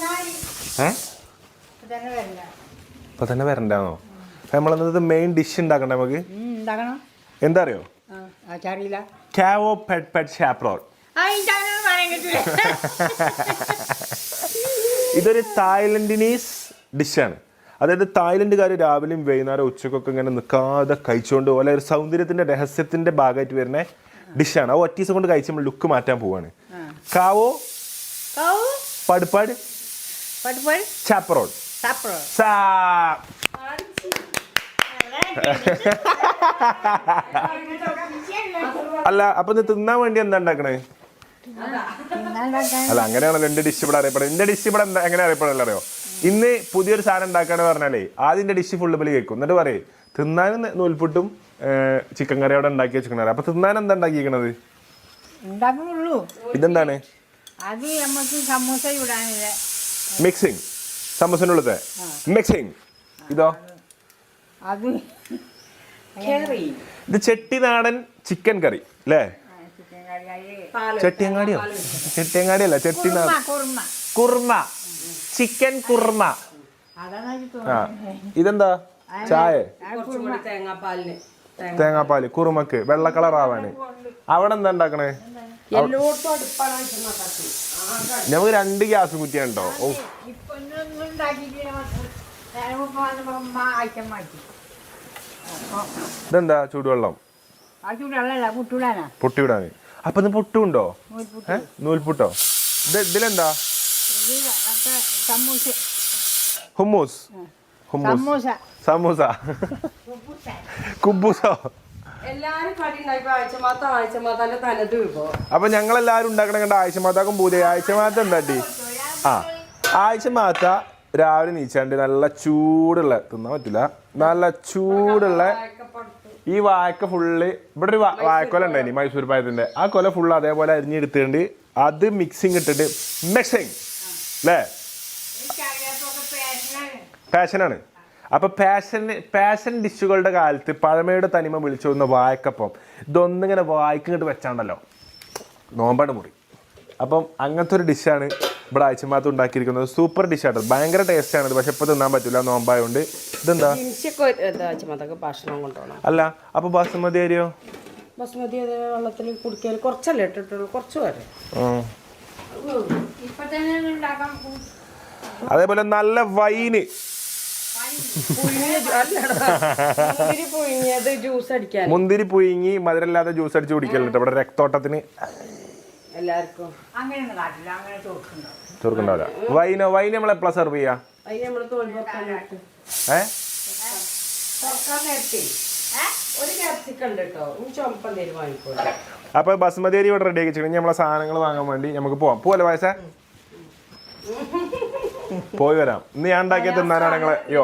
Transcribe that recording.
ഏ? ഇപ്പൊ തന്നെ വരണ്ടാന്നോ? നമ്മളെന്നത് മെയിൻ ഡിഷ് ഉണ്ടാക്കണ്ടേ നമുക്ക്? എന്താ അറിയോ? കാവോ പെറ്റ് പെറ്റ് കിട്ടില്ല ഇതൊരു തായ്ലൻഡിനീസ് ഡിഷാണ് അതായത് തായ്ലൻഡുകാർ രാവിലെയും വൈകുന്നേരം ഉച്ചക്കൊക്കെ ഇങ്ങനെ നിൽക്കാതെ കഴിച്ചുകൊണ്ട് പോലെ ഒരു സൗന്ദര്യത്തിന്റെ രഹസ്യത്തിന്റെ ഭാഗമായിട്ട് വരുന്ന ഡിഷാണ് ആ ഒറ്റീസം കൊണ്ട് കഴിച്ച് നമ്മൾ ലുക്ക് മാറ്റാൻ പോവാണ്. കാവോ കൗ സാ അല്ല അപ്പൊ ഇത് തിന്നാൻ വേണ്ടി എന്താ ഉണ്ടാക്കണേ? അല്ല അങ്ങനെയാണല്ലോ എന്റെ ഡിഷ് ഇവിടെ അറിയപ്പെടുന്നത്. എന്റെ ഡിഷ് ഇവിടെ എന്താ എങ്ങനെ അറിയപ്പെടില്ല അറിയോ? ഇന്ന് പുതിയൊരു സാധനം ഉണ്ടാക്കാന്ന് പറഞ്ഞാലേ ആദ്യം ഡിഷ് ഫുള്ള് ബലി കേൾക്കും. എന്നിട്ട് പറയും തിന്നാനും നൂൽപുട്ടും ചിക്കൻ കറി അവിടെ ഉണ്ടാക്കി വെച്ചിരിക്കണ അപ്പൊ തിന്നാൻ എന്താ ഉണ്ടാക്കിയിരിക്കണത്? ഇതെന്താണ്? അത് നമുക്ക് സമൂസ ചൂടാനില്ല. മിക്സിങ്. സമൂസിനുള്ളത്. മിക്സിങ്. ഇതോ? ഇത് ചെട്ടി നാടൻ ചിക്കൻ കറി. അല്ലേ ചെട്ടിയങ്ങാടിയോ? ചെട്ടിയങ്ങാടിയല്ല അല്ല കുറുമ കുറുമ. കുർമ ചിക്കൻ കുർമ ആ തോന്നുന്നത്. ഇതെന്താ? ചായ? തേങ്ങാപ്പാൽ. കുറുമക്ക് വെള്ള കളർ ആവാണ് അവിടെ എന്താ ഉണ്ടാക്കണേ? നമുക്ക് രണ്ട് ഗ്യാസ് കുറ്റിയുണ്ടോ ഓ. ഇതെന്താ ചൂടുവെള്ളം? പൊട്ടിവിടാന്. അപ്പൊ ഇത് പൊട്ടുണ്ടോ? നൂൽപുട്ട്. ഇത് ഇതിലെന്താ? ഹുമൂസ് ഹുമൂസ് ഹുമ്മൂസ്. ഹുമ്മൂസ്. സമൂസ. കുബൂസോ അപ്പൊ ഞങ്ങൾ എല്ലാരും കണ്ട ആഴ്ചമാത്താക്കും പൂജ ആഴ്ച മാത്ത എന്താട്ടി ആ ആഴ്ചമാത്ത രാവിലെ നീച്ചാണ്ട് നല്ല ചൂടുള്ള തിന്നാൻ പറ്റില്ല നല്ല ചൂടുള്ള ഈ വായക്ക ഫുള്ള് ഇവിടെ ഒരു വായക്കൊല ഉണ്ടായി മൈസൂർ പായത്തിന്റെ ആ കൊല ഫുള്ള് അതേപോലെ അരിഞ്ഞെടുത്തിട്ടുണ്ട്. അത് മിക്സിങ് ഇട്ടിട്ട് മിക്സിങ് അല്ലേ പാഷനാണ് അപ്പൊ പാഷൻ പാഷൻ ഡിഷുകളുടെ കാലത്ത് പഴമയുടെ തനിമ വിളിച്ചു വന്ന വായക്കപ്പം. ഇതൊന്നിങ്ങനെ വായിക്കിട്ട് വെച്ചാണല്ലോ നോമ്പാട് മുറി. അപ്പം അങ്ങനത്തെ ഒരു ഡിഷാണ് ഇവിടെ ആഴ്ചമാത്ത് ഉണ്ടാക്കിയിരിക്കുന്നത്. സൂപ്പർ ഡിഷാണ് ഭയങ്കര ടേസ്റ്റ് ആണ് പക്ഷെ ഇപ്പൊ തിന്നാൻ പറ്റില്ല നോമ്പായോണ്ട്. ഇതെന്താ? അല്ല അപ്പൊ ബാസുമതി അരിയോ ബസ്മതി വെള്ളത്തിൽ കുടിക്കാൻ കുറച്ചല്ലേ ഇട്ടിട്ടുള്ളൂ. കുറച്ച് വരെ. അതേപോലെ നല്ല വൈന്. മുന്തിരി പുഴുങ്ങിയത് ജ്യൂസ് അടിക്കാൻ മുന്തിരി പുഴുങ്ങി മധുരമില്ലാതെ ജ്യൂസ് അടിച്ച് കുടിക്കലുണ്ട് ഇവിടെ രക്തോട്ടത്തിന് എല്ലാവർക്കും. വൈന വൈൻ നമ്മൾ എപ്പോഴാ സെർവ് ചെയ്യാ? ഏ? അപ്പൊ ബസ്മതി അരി ഇവിടെ റെഡി ആക്കി നമ്മളെ സാധനങ്ങൾ വാങ്ങാൻ വേണ്ടി നമുക്ക് പോവാം. പോവല്ലേ വയസ്സേ പോയി വരാം. ഇന്ന് ഞാൻ ഉണ്ടാക്കിയ തിന്നാനാണ് നിങ്ങളെ യോ.